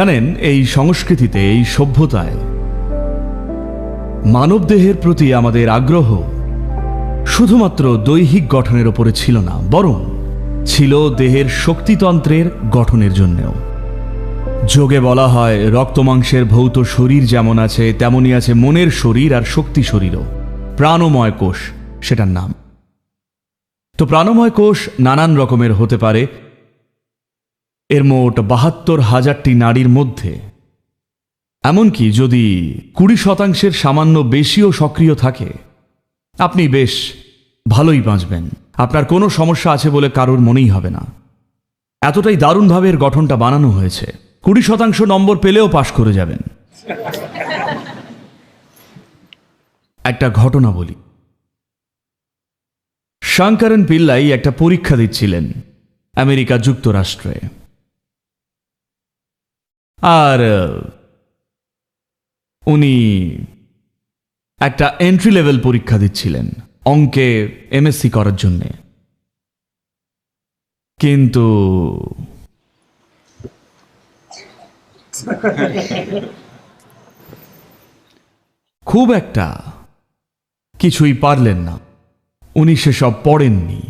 জানেন, এই সংস্কৃতিতে, এই সভ্যতায় মানবদেহের প্রতি আমাদের আগ্রহ শুধুমাত্র দৈহিক গঠনের ওপরে ছিল না, বরং ছিল দেহের শক্তিতন্ত্রের গঠনের জন্যেও। যোগে বলা হয় রক্তমাংসের ভৌত শরীর যেমন আছে তেমনই আছে মনের শরীর আর শক্তি শরীরও। প্রাণময় কোষ, সেটার নাম। তো প্রাণময় কোষ নানান রকমের হতে পারে এর মোট বাহাত্তর হাজারটি নারীর মধ্যে। এমনকি যদি কুড়ি শতাংশের সামান্য বেশিও সক্রিয় থাকে, আপনি বেশ ভালোই বাঁচবেন। আপনার কোনো সমস্যা আছে বলে কারোর মনেই হবে না। এতটাই দারুণভাবে এর গঠনটা বানানো হয়েছে। কুড়ি শতাংশ নম্বর পেলেও পাশ করে যাবেন। একটা ঘটনা বলি। শঙ্করন পিল্লাই একটা পরীক্ষা দিচ্ছিলেন আমেরিকা যুক্তরাষ্ট্রে। আর উনি একটা এন্ট্রি লেভেল পরীক্ষা দিচ্ছিলেন অঙ্কে এমএসসি করার জন্যে। কিন্তু খুব একটা কিছুই পারলেন না। উনি সেসব পড়েননি।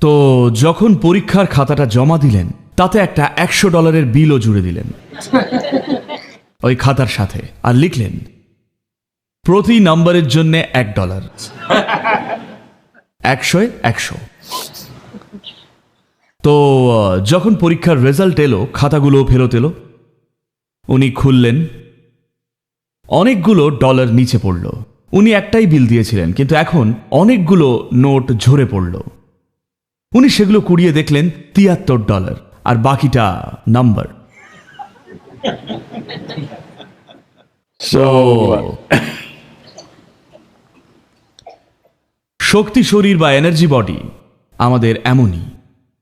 তো যখন পরীক্ষার খাতাটা জমা দিলেন তাতে একটা একশো ডলারের বিলও জুড়ে দিলেন। ওই খাতার সাথে। আর লিখলেন, প্রতি নাম্বারের জন্য এক ডলার। একশোয় একশো। তো, যখন পরীক্ষার রেজাল্ট এলো, খাতাগুলো ফেরত এলো, উনি খুললেন, অনেকগুলো ডলার নিচে পড়ল। উনি একটাই বিল দিয়েছিলেন, কিন্তু এখন অনেকগুলো নোট ঝরে পড়ল। উনি সেগুলো কুড়িয়ে দেখলেন, তিয়াত্তর ডলার। আর বাকিটা নাম্বার। শক্তি শরীর বা এনার্জি বডি আমাদের এমনই,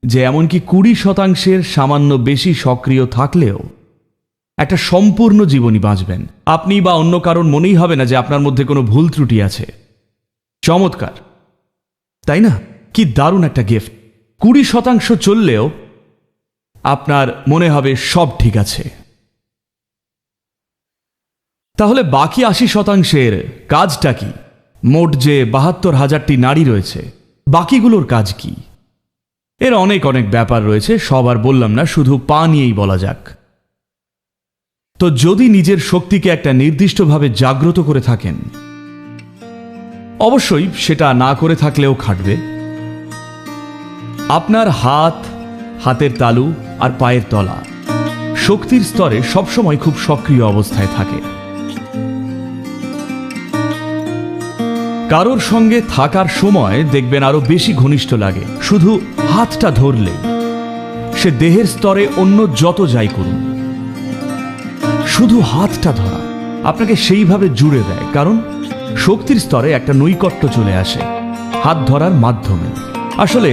যে এমনকি কুড়ি শতাংশের সামান্য বেশি সক্রিয় থাকলেও একটা সম্পূর্ণ জীবনী বাঁচবেন। আপনি বা অন্য কারণ মনেই হবে না যে আপনার মধ্যে কোনো ভুল ত্রুটি আছে। চমৎকার। তাই না? কি দারুণ একটা গিফট কুড়ি শতাংশ চললেও আপনার মনে হবে সব ঠিক আছে। তাহলে বাকি আশি শতাংশের কাজটা কি? মোট যে বাহাত্তর হাজারটি নারী রয়েছে, বাকিগুলোর কাজ কি? এর অনেক অনেক ব্যাপার রয়েছে, সব আর বললাম না, শুধু পা নিয়েই বলা যাক। তো যদি নিজের শক্তিকে একটা নির্দিষ্টভাবে জাগ্রত করে থাকেন, অবশ্যই সেটা না করে থাকলেও খাটবে। আপনার হাত, হাতের তালু আর পায়ের তলা। শক্তির স্তরে সবসময় খুব সক্রিয় অবস্থায় থাকে। কারোর সঙ্গে থাকার সময় দেখবেন আরও বেশি ঘনিষ্ঠ লাগে। শুধু হাতটা ধরলে সে দেহের স্তরে অন্য যত যাই করুন। শুধু হাতটা ধরা আপনাকে সেইভাবে জুড়ে দেয়, কারণ শক্তির স্তরে একটা নৈকট্য চলে আসে। হাত ধরার মাধ্যমে। আসলে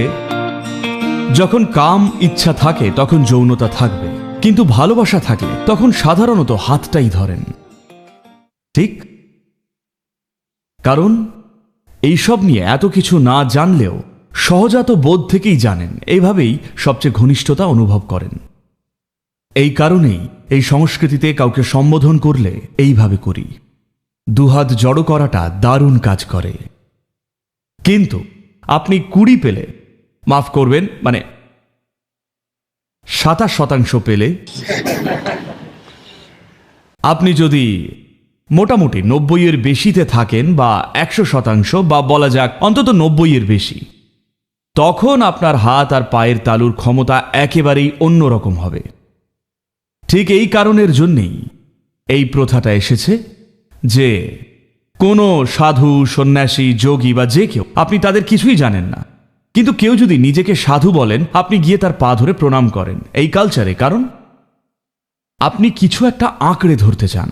যখন কাম ইচ্ছা থাকে, তখন যৌনতা থাকবে। কিন্তু ভালোবাসা থাকলে, তখন সাধারণত হাতটাই ধরেন। ঠিক? কারণ, এইসব নিয়ে এত কিছু না জানলেও সহজাত বোধ থেকেই জানেন, এইভাবেই সবচেয়ে ঘনিষ্ঠতা অনুভব করেন। এই কারণেই এই সংস্কৃতিতে কাউকে সম্বোধন করলে এইভাবে করি। দুহাত জড়ো করাটা দারুণ কাজ করে। কিন্তু, আপনি কুড়ি পেলে মাফ করবেন মানে সাতাশ শতাংশ পেলে আপনি যদি মোটামুটি নব্বইয়ের বেশিতে থাকেন বা একশো শতাংশ, বা বলা যাক অন্তত নব্বইয়ের বেশি, তখন আপনার হাত আর পায়ের তালুর ক্ষমতা একেবারেই অন্যরকম হবে। ঠিক এই কারণের জন্যেই এই প্রথাটা এসেছে যে কোনো সাধু, সন্ন্যাসী, যোগী বা যে কেউ, আপনি তাদের কিছুই জানেন না। কিন্তু কেউ যদি নিজেকে সাধু বলেন, আপনি গিয়ে তার পা ধরে প্রণাম করেন। এই কালচারে কারণ আপনি কিছু একটা আঁকড়ে ধরতে চান।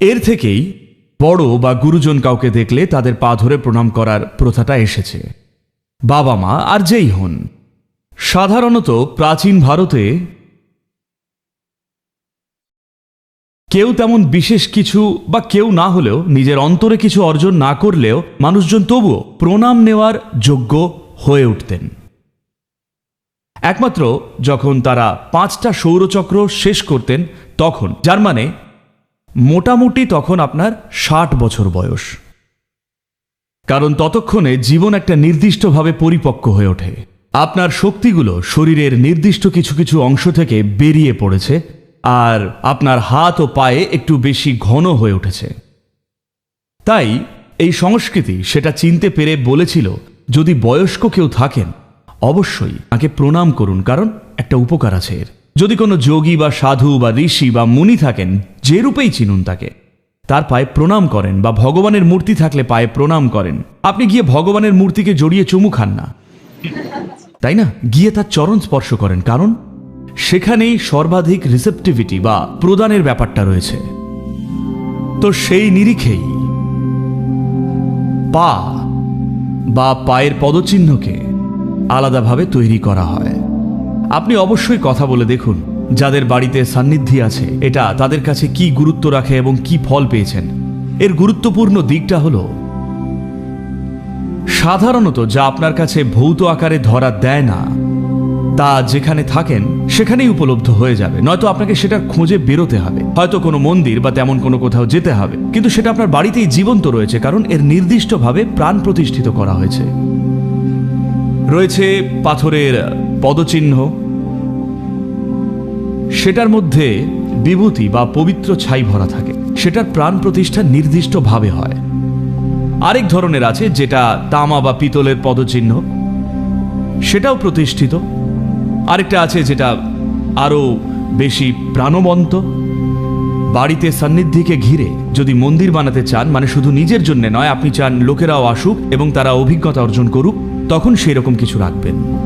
এর থেকেই বড় বা গুরুজন কাউকে দেখলে তাদের পা ধরে প্রণাম করার প্রথাটা এসেছে। বাবা মা আর যেই হন। সাধারণত প্রাচীন ভারতে কেউ তেমন বিশেষ কিছু বা কেউ না হলেও নিজের অন্তরে কিছু অর্জন না করলেও মানুষজন তবুও প্রণাম নেওয়ার যোগ্য হয়ে উঠতেন। একমাত্র যখন তারা পাঁচটা সৌরচক্র শেষ করতেন তখন, যার মানে মোটামুটি তখন আপনার ষাট বছর বয়স। কারণ ততক্ষণে জীবন একটা নির্দিষ্টভাবে পরিপক্ক হয়ে ওঠে। আপনার শক্তিগুলো শরীরের নির্দিষ্ট কিছু কিছু অংশ থেকে বেরিয়ে পড়েছে আর আপনার হাত ও পায়ে একটু বেশি ঘন হয়ে উঠেছে। তাই এই সংস্কৃতি সেটা চিনতে পেরে বলেছিল, যদি বয়স্ক কেউ থাকেন, অবশ্যই তাকে প্রণাম করুন, কারণ একটা উপকার আছে এর। যদি কোনো যোগী বা সাধু বা ঋষি বা মুনি থাকেন, যে রূপেই চিনুন তাকে। তার পায়ে প্রণাম করেন বা ভগবানের মূর্তি থাকলে পায়ে প্রণাম করেন। আপনি গিয়ে ভগবানের মূর্তিকে জড়িয়ে চুমু খান না। তাই না? গিয়ে তার চরণ স্পর্শ করেন, কারণ সেখানেই সর্বাধিক রিসেপটিভিটি বা প্রদানের ব্যাপারটা রয়েছে। তো সেই নিরিখেই পা বা পায়ের পদচিহ্নকে আলাদাভাবে তৈরি করা হয়। আপনি অবশ্যই কথা বলে দেখুন যাদের বাড়িতে সান্নিধ্যি আছে, এটা তাদের কাছে কি গুরুত্ব রাখে এবং কি ফল পেয়েছেন। এর গুরুত্বপূর্ণ দিকটা হলো, সাধারণত যা আপনার কাছে ভৌত আকারে ধরা দেয় না তা যেখানে থাকেন, সেখানেই উপলব্ধ হয়ে যাবে। নয়তো আপনাকে সেটার খোঁজে বেরোতে হবে। হয়তো কোনো মন্দির বা তেমন কোনো কোথাও যেতে হবে। কিন্তু সেটা আপনার বাড়িতেই জীবন্ত রয়েছে, কারণ এর নির্দিষ্টভাবে প্রাণ প্রতিষ্ঠিত করা হয়েছে। রয়েছে পাথরের পদচিহ্ন। সেটার মধ্যে বিভূতি বা পবিত্র ছাই ভরা থাকে। সেটার প্রাণ প্রতিষ্ঠা নির্দিষ্টভাবে হয়। আরেক ধরনের আছে, যেটা তামা বা পিতলের পদচিহ্ন। সেটাও প্রতিষ্ঠিত। আরেকটা আছে যেটা আরও বেশি প্রাণবন্ত। বাড়িতে সান্নিধ্যকে ঘিরে যদি মন্দির বানাতে চান মানে শুধু নিজের জন্য নয়, আপনি চান লোকেরাও আসুক এবং তারা অভিজ্ঞতা অর্জন করুক, তখন সেই রকম কিছু রাখবেন।